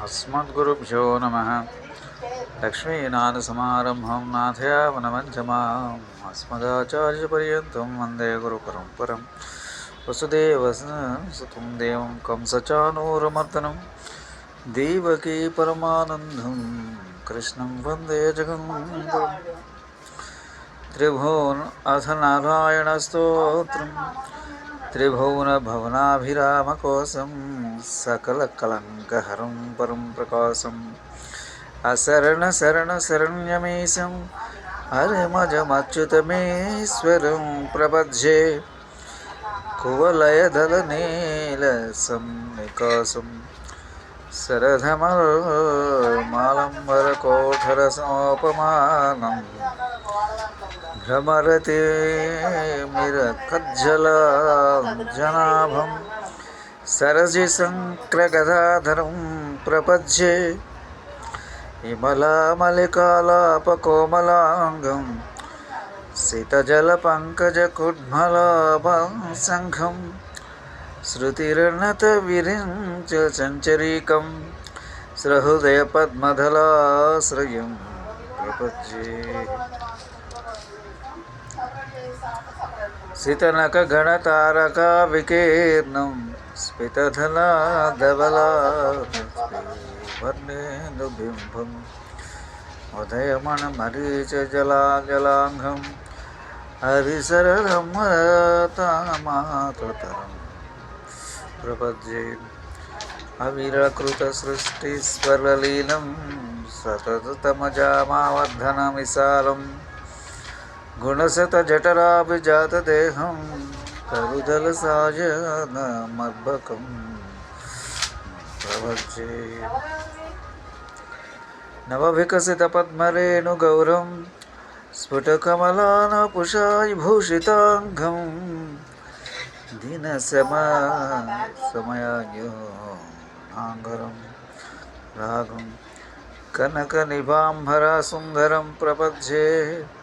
अस्मद्गुरुभ्यो नमः। लक्ष्मीनाथसमारम्भं नाथयावनमध्यमाम् अस्मदाचार्यपर्यन्तं वंदे गुरुपरम्परं वसुदेवसुतं देवं कंसचानूरमर्दनं। देवकी परमानन्दं। कृष्णं वंदे जगन्गुरुम् त्रिभुवन अथ नारायणस्तोत्रम् त्रिभुवनभवनाभिरामकोशं सकलकलङ्कहरं परं प्रकाशम्। अशरणशरणशरण्यमीशं हरिमजमच्युतमेश्वरं प्रपद्ये। कुवलयदलनीलसन्निकासं शरधमलमालम्बरकोठरसोपमानम् भ्रमरते मिरकज्जलाञ्जनाभं सरसिशङ्क्रगदाधरं प्रपद्ये विमलामलिकालापकोमलाङ्गं सितजलपङ्कजकुड्मलाभं श्रुतिर्नतविरिञ्च चञ्चरीकं सहृदयपद्मधलाश्रयं प्रपद्ये सितनकगणतारकाविकीर्णं स्फितधलाधवलावर्णेन्दुबिम्बम् उदयमणमरीचजलाजलाङ्घं हरिशरणमतामातरं प्रपद्ये अविरकृतसृष्टिस्वरलीलं सततमजामावर्धनमिसालम् गुणशतजठराभिजातदेहं करुदलसायनमर्भकं प्रभजे। नवविकसितपद्मरेणुगौरं स्फुटकमलानपुषाविभूषिताङ्गं दिनसमसमयाङ्गरं रागं। कनकनिभाम्भरसुन्दरं प्रपद्ये।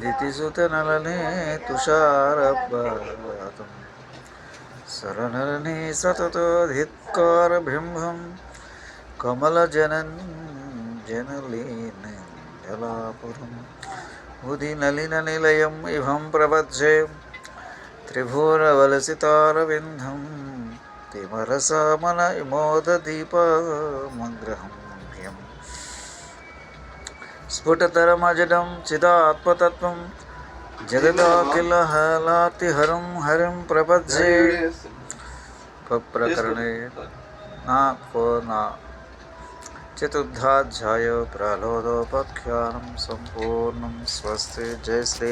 दितिसुतनलने तुषारपातं सरनलने सततोधित्कारबिम्बं कमलजनन् जनलीन जलापुरम् उदिनलिननिलयम् इभं प्रपद्ये त्रिभुवनवलसितारविन्दं तिमरसामन इमोददीपमग्रहम्। स्फुटतरमजडं चिदात्मतत्त्वं जगदाखिलहलातिहरं हरिं प्रपद्ये प्रकरणे न को न चतुर्थाध्याय प्रहलोदोपाख्यानं सम्पूर्णं स्वस्ति। जय श्री